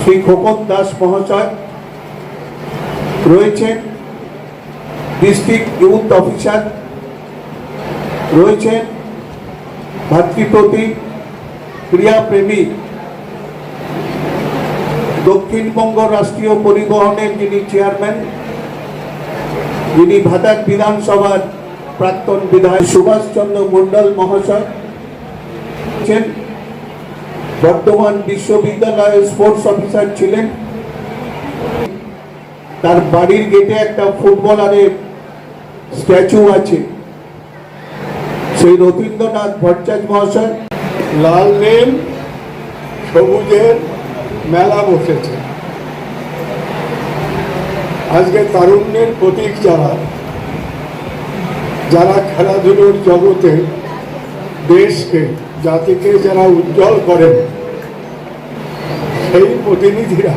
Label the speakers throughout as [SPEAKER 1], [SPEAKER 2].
[SPEAKER 1] শ্রী খোকন দাস মহাশয় রয়েছেন, district youth officer রয়েছেন, ভাতৃপ্রতি ক্রিয়াপ্রেমী দক্ষিণবঙ্গ রাষ্ট্রীয় পরিবহনের যিনি চেয়ারম্যান, যিনি ভাতার বিধানসভার প্রাক্তন বিধায়ক সুভাষচন্দ্র মণ্ডল মহাশয় বর্তমান বিশ্ববিদ্যালয়ের স্পোর্টস অফিসার ছিলেন। তার বাড়ির গেটে একটা ফুটবলারের স্ট্যাচু আছে। সেই রথীন্দ্রনাথ ভট্টাচার্য মহাশয়
[SPEAKER 2] লাল নীল সবুজের মেলা বসেছে। আজকে তারুণ্যের প্রতীক যারা যারা খেলাধুলোর জগতে দেশকে জাতিকে যারা উজ্জ্বল করেন, সেই প্রতিনিধিরা,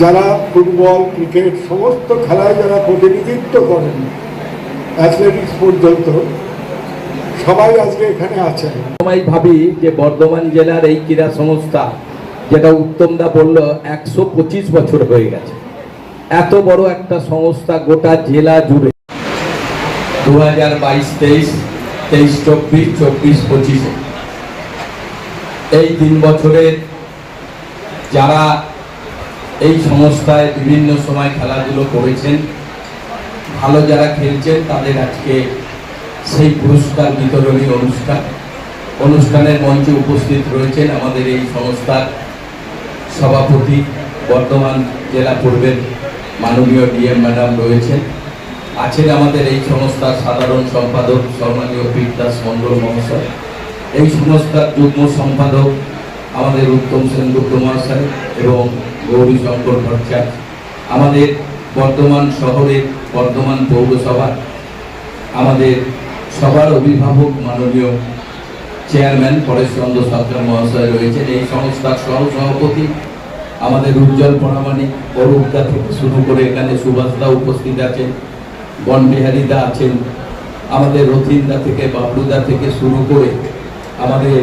[SPEAKER 2] যারা ফুটবল, ক্রিকেট, সমস্ত খেলায় যারা প্রতিনিধিত্ব করেন অ্যাথলেটিক্স পর্যন্ত, সবাই আজকে এখানে আছেন
[SPEAKER 3] সবাই ভাবি যে বর্ধমান জেলার এই ক্রীড়া সংস্থা, যেটা উত্তমদা বলল, একশো পঁচিশ বছর হয়ে গেছে। এত বড় একটা সংস্থা গোটা জেলা জুড়ে। দু হাজার বাইশ, তেইশ তেইশ, চব্বিশ চব্বিশ, পঁচিশে। এই তিন বছরের যারা এই সংস্থায় বিভিন্ন সময় খেলাধুলো করেছেন, ভালো যারা খেলছেন, তাদের আজকে সেই পুরস্কার বিতরণী অনুষ্ঠান। অনুষ্ঠানের মঞ্চে উপস্থিত রয়েছেন আমাদের এই সংস্থার সভাপতি বর্ধমান জেলা পূর্বের মাননীয় ডিএম ম্যাডাম রয়েছেন। আছেন আমাদের এই সংস্থার সাধারণ সম্পাদক সম্মানীয় বিদ্যাস মণ্ডল মহাশয়, এই সংস্থার যুগ্ম সম্পাদক আমাদের উত্তম সেনগুপ্ত মহাশয় এবং গৌরী শঙ্কর ভট্টাচার্য, আমাদের বর্ধমান শহরের বর্ধমান পৌরসভা, আমাদের সবার অভিভাবক মাননীয় চেয়ারম্যান পরেশচন্দ্র সরকার মহাশয় রয়েছেন, এই সংস্থার সহ সভাপতি আমাদের উজ্জ্বল পরামানিক অরূপদা থেকে শুরু করে এখানে সুভাষদা উপস্থিত আছেন বনবিহারীদা আছেন, আমাদের রথিনদা থেকে, বাবলুদা থেকে শুরু করে আমাদের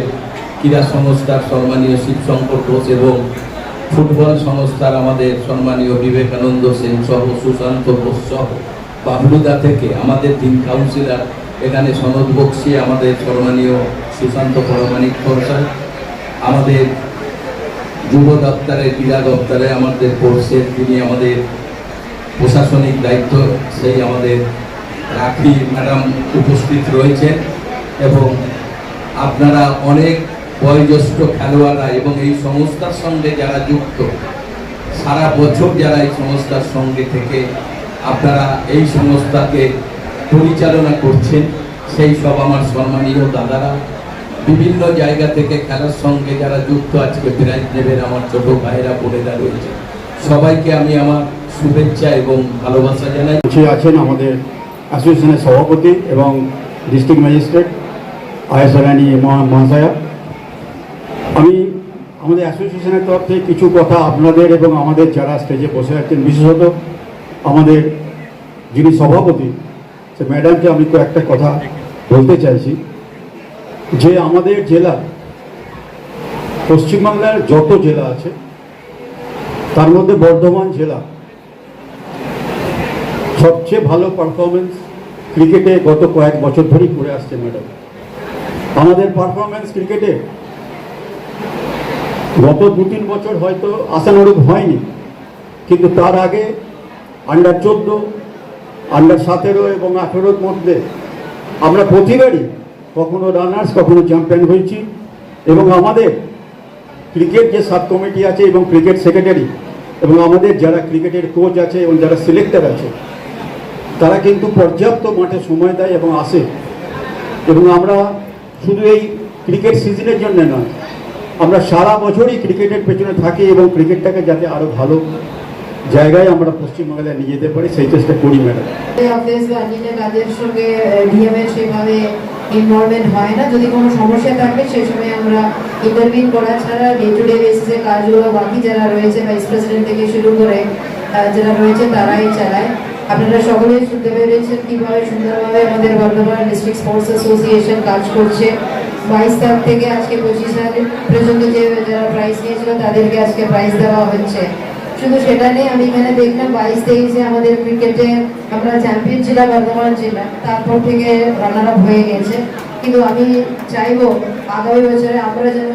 [SPEAKER 3] ক্রীড়া সংস্থার সম্মানীয় শিবশঙ্কর ঘোষ এবং ফুটবল সংস্থার আমাদের সম্মানীয় বিবেকানন্দ সেন সহ, সুশান্ত ঘোষ সহ, বাবলুদা থেকে আমাদের তিন কাউন্সিলর, এখানে সনদ বক্সি আমাদের সম্মানীয় সুশান্ত পরমাণিক সরকার আমাদের যুব দপ্তরে ক্রীড়া দপ্তরে আমাদের কোর্সের, তিনি আমাদের প্রশাসনিক দায়িত্ব সেই আমাদের রাখি ম্যাডাম উপস্থিত রয়েছেন এবং আপনারা অনেক বয়োজ্যেষ্ঠ খেলোয়াড়রা এবং এই সংস্থার সঙ্গে যারা যুক্ত, সারা বছর যারা এই সংস্থার সঙ্গে থেকে আপনারা এই সংস্থাকে পরিচালনা করছেন, সেই সব আমার সম্মানীয় দাদারা। বিভিন্ন জায়গা থেকে খেলার সঙ্গে যারা যুক্ত, আজকে প্রাইজ নেবেন আমার ছোট ভাইয়েরা বোনেরা রয়েছে। সবাইকে আমি আমার শুভেচ্ছা এবং ভালোবাসা জানাই।
[SPEAKER 4] মঞ্চে আছেন আমাদের অ্যাসোসিয়েশনের সভাপতি এবং ডিস্ট্রিক্ট ম্যাজিস্ট্রেট আয়েশা রানী মহাশয়া। আমি আমাদের অ্যাসোসিয়েশনের তরফ থেকে কিছু কথা আপনাদের এবং আমাদের যারা স্টেজে বসে আছেন, বিশেষত আমাদের যিনি সভাপতি, সে ম্যাডামকে আমি কয়েকটা কথা বলতে চাইছি। যে আমাদের জেলা, পশ্চিমবাংলার যত জেলা আছে, তার মধ্যে বর্ধমান জেলা সবচেয়ে ভালো পারফরমেন্স ক্রিকেটে গত কয়েক বছর ধরেই করে আসছে ম্যাডাম আমাদের পারফরমেন্স ক্রিকেটে গত দু তিন বছর হয়তো আশানুরূপ হয়নি, কিন্তু তার আগে আন্ডার চোদ্দ আন্ডার সতেরো এবং আঠেরোর মধ্যে আমরা প্রতিবারই কখনো রানার্স কখনো চ্যাম্পিয়ন হয়েছি এবং আমাদের ক্রিকেট যে সাব কমিটি আছে এবং ক্রিকেট সেক্রেটারি এবং আমাদের যারা ক্রিকেটের কোচ আছে এবং যারা সিলেক্টর আছে তারা কিন্তু পর্যাপ্ত মাঠে সময় দেয় এবং আসে। এবং আমরা শুধু এই ক্রিকেট সিজনের জন্য নয়, আমরা সারা বছরই ক্রিকেটের পেছনে থাকি এবং ক্রিকেটটাকে যাতে আরও ভালো জায়গায় আমরা পশ্চিমবাংলায় নিয়ে যেতে পারি, সেই চেষ্টা করি, ম্যাডাম।
[SPEAKER 5] সঙ্গে হয় না। যদি কোনো সমস্যা থাকে সেই সময় আমরা ইন্টারভিউ করা ছাড়া বাকি যারা রয়েছে শুরু করে যারা রয়েছে, তারাই চালায়। আপনারা সকলেই শুনতে পেরেছেন কীভাবে সুন্দরভাবে আমাদের বর্ধমান ডিস্ট্রিক্ট স্পোর্টস অ্যাসোসিয়েশন কাজ করছে। বাইশ সাল থেকে আজকে পঁচিশ তারিখ পর্যন্ত যে যারা প্রাইজ নিয়েছিল তাদেরকে আজকে প্রাইজ দেওয়া হচ্ছে। শুধু সেটা নেই, আমি এখানে দেখলাম বাইশ তেইশে আমাদের ক্রিকেটে আমরা চ্যাম্পিয়ন ছিলাম বর্ধমান জেলা, তারপর থেকে রানার আপ হয়ে গেছে। কিন্তু আমি চাইব আগামী বছরে আমরা যেন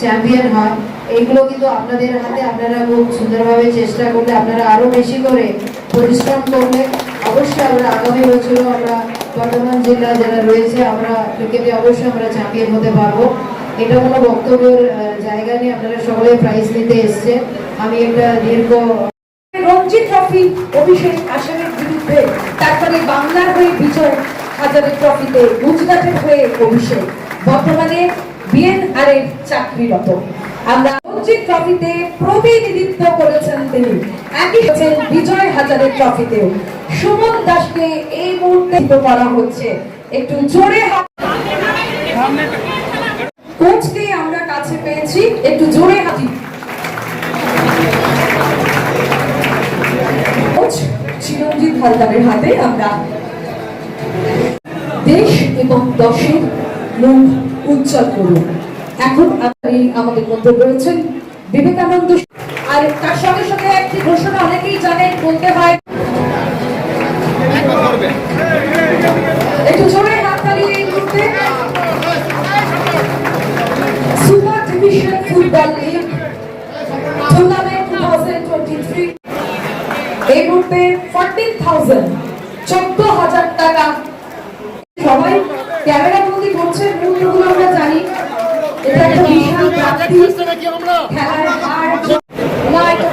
[SPEAKER 5] চ্যাম্পিয়ন হয়। এইগুলো কিন্তু আপনাদের হাতে আপনারা খুব সুন্দরভাবে চেষ্টা করলে আপনারা আরও বেশি করে পরিশ্রম করলে অবশ্যই আমরা আগামী বছরও আমরা বর্ধমান জেলা যারা রয়েছে, আমরা ক্রিকেটে অবশ্যই আমরা চ্যাম্পিয়ন হতে পারব। এটা কোনো বক্তব্যের জায়গা নিয়ে আপনারা সকলে প্রাইজ নিতে এসছে আমি একটা দীর্ঘ
[SPEAKER 6] রঞ্জি ট্রফি অভিষেক আসামের বিরুদ্ধে, তারপরে বাংলার হয়ে বিজয় হাজারের ট্রফিতে গুজরাটের হয়ে অভিষেক, বর্তমানে বিএনআর এর চাকরিরত। আমরা রঞ্জি ট্রফিতে প্রতিনিধিত্ব করেছেন তিনি। একই হচ্ছেন বিজয় হাজারের ট্রফিতেও সুমন দাসকে এই মুহূর্তে করা হচ্ছে। একটু জোরে কোচকে আমরা কাছে পেয়েছি। একটু জোরে হাতি কোচ চিরঞ্জিত হালদারের হাতে আমরা দেশ এবং দশের মুখ উজ্জ্বল করুন। এখন আমাদের মধ্যে রয়েছেন। বিবেকানন্দ আর তার সঙ্গে সঙ্গে একটি ঘোষণা অনেকেই জানেন, বলতে হয় একটু জোরে হাততালি এই মুহূর্তে। Super division football tournament two thousand twenty three এই মুহূর্তে ফোরটিন থাউজেন্ড চোদ্দ হাজার টাকা। সবাই ক্যামেরা বন্দি করছে মুহূর্তগুলো আমরা জানি এটা একটা বিশাল প্রাপ্তি খেলার হার জিত- না, এটা-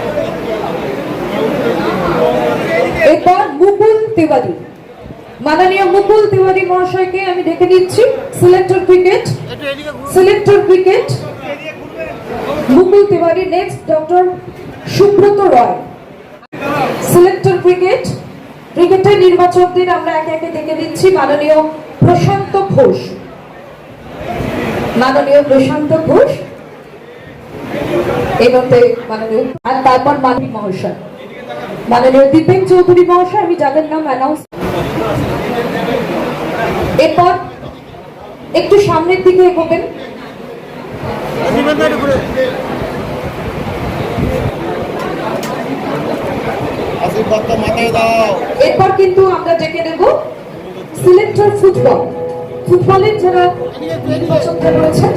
[SPEAKER 6] এরপর মুকুল তিওয়ারি। মাননীয় মুকুল তিওয়ারি মহাশয়কে আমি ডেকে নিচ্ছি selector cricket. Selector cricket. Mukul Tiwari next doctor Subrata Roy. Selector cricket. ক্রিকেটের নির্বাচকদের আমরা একে একে ডেকে দিচ্ছি মাননীয় প্রশান্ত ঘোষ। মাননীয় প্রশান্ত ঘোষ এগোতে মাননীয় আর তারপর মাননীয় মহাশয়। মাননীয় দীপেন চৌধুরী মহাশয়, আমি যাদের নাম অ্যানাউন্স এরপর একটু সামনের দিকে এগোবেন। এরপর কিন্তু আমরা ডেকে নেব সিলেক্টর ফুটবল। ফুটবলের যারা নির্বাচকরা রয়েছেন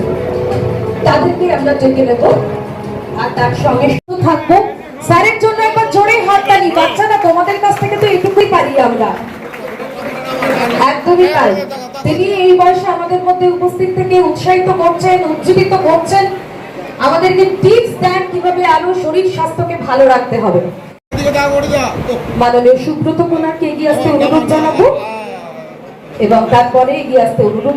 [SPEAKER 6] তাদেরকে আমরা ডেকে নেব। আর তার সঙ্গে থাকব। স্যারের জন্য একবার জোরে হাততালি বাচ্চারা, তোমাদের কাছ থেকে তো এটুকুই পারি আমরা। একদমই তাই। তিনি এই বয়সে আমাদের মধ্যে উপস্থিত থেকে উৎসাহিত করছেন, উজ্জীবিত করছেন। আমাদেরকে টিপস দেন কীভাবে আরও শরীর স্বাস্থ্যকে ভালো রাখতে হবে। মাননীয় সুব্রত কুমারকে এগিয়ে আসতে অনুরোধ জানাব। এবং তারপরে এগিয়ে আসতে অনুরোধ